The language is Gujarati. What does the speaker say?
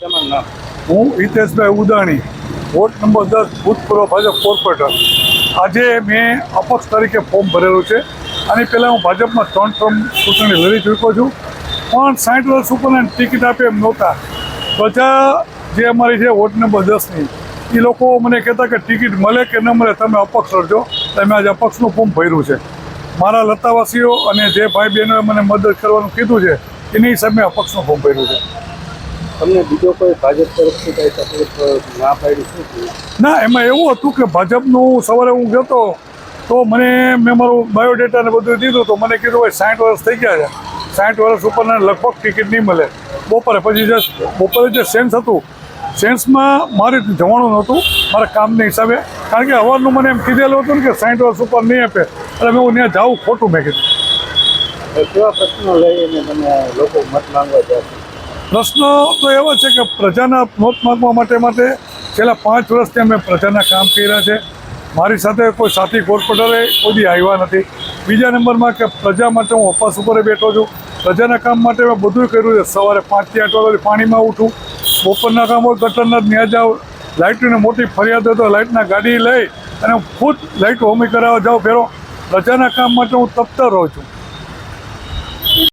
હું હિતેશભાઈ ઉદાણી, વોર્ડ નંબર દસ, ભૂતપૂર્વ ભાજપ કોર્પોરેટર. આજે મેં અપક્ષ તરીકે ફોર્મ ભરેલું છે. આની પહેલાં હું ભાજપમાં ત્રણ ત્રણ ચૂંટણી લડી ચૂક્યો છું. પણ સાઠ વર્ષ ઉપરને ટિકિટ આપી એમ નહોતા. પ્રજા જે અમારી છે વોર્ડ નંબર દસની, એ લોકો મને કહેતા કે ટિકિટ મળે કે ન મળે તમે અપક્ષ લડજો તમે આજે અપક્ષનું ફોર્મ ભર્યું છે. મારા લતાવાસીઓ અને જે ભાઈ બહેનોએ મને મદદ કરવાનું કીધું છે, એની હિસાબે અપક્ષનું ફોર્મ ભર્યું છે. તમને બીજો કોઈ ભાજપ તરફથી કઈ તકલીફ ના પાડી શું ના એમાં એવું હતું કે ભાજપનું સવારે હું ગયો તો મને મેં મારું બાયોડેટા ને બધું દીધું તો મને કીધું ભાઈ સાઠ વર્ષ થઈ ગયા છે. સાઠ વર્ષ ઉપરના લગભગ ટિકિટ નહીં મળે. બપોરે પછી જે બપોરે જે સેન્સ હતું સેન્સમાં મારે જવાનું નહોતું મારા કામના હિસાબે. કારણ કે હવારનું મને એમ કીધેલું હતું ને કે સાઠ વર્ષ ઉપર નહીં આપે. એટલે મેં હું ત્યાં જાઉં ખોટું મેં કીધું. કેવા પ્રશ્નો લઈને તમે લોકો મત માંગવા જાય? પ્રશ્નો તો એવો છે કે પ્રજાના મત માગવા માટે માટે છેલ્લા પાંચ વર્ષથી અમે પ્રજાના કામ કર્યા છે. મારી સાથે કોઈ સાથી કોર્પોરેટરે કોઈ આવ્યા નથી. બીજા નંબરમાં કે પ્રજા માટે હું અપાસ ઉપર બેઠો છું. પ્રજાના કામ માટે મેં બધું કર્યું છે. સવારે પાંચથી આઠ વાગે પાણીમાં ઉઠું. બપોરના કામ હોય ગટરના ત્યાં જાઉં. લાઇટની મોટી ફરિયાદ હોય તો લાઇટના ગાડી લઈ અને હું ખુદ લાઇટ હોમી કરાવવા જાઉં ફેરો. પ્રજાના કામ માટે હું તપ્તર રહું છું.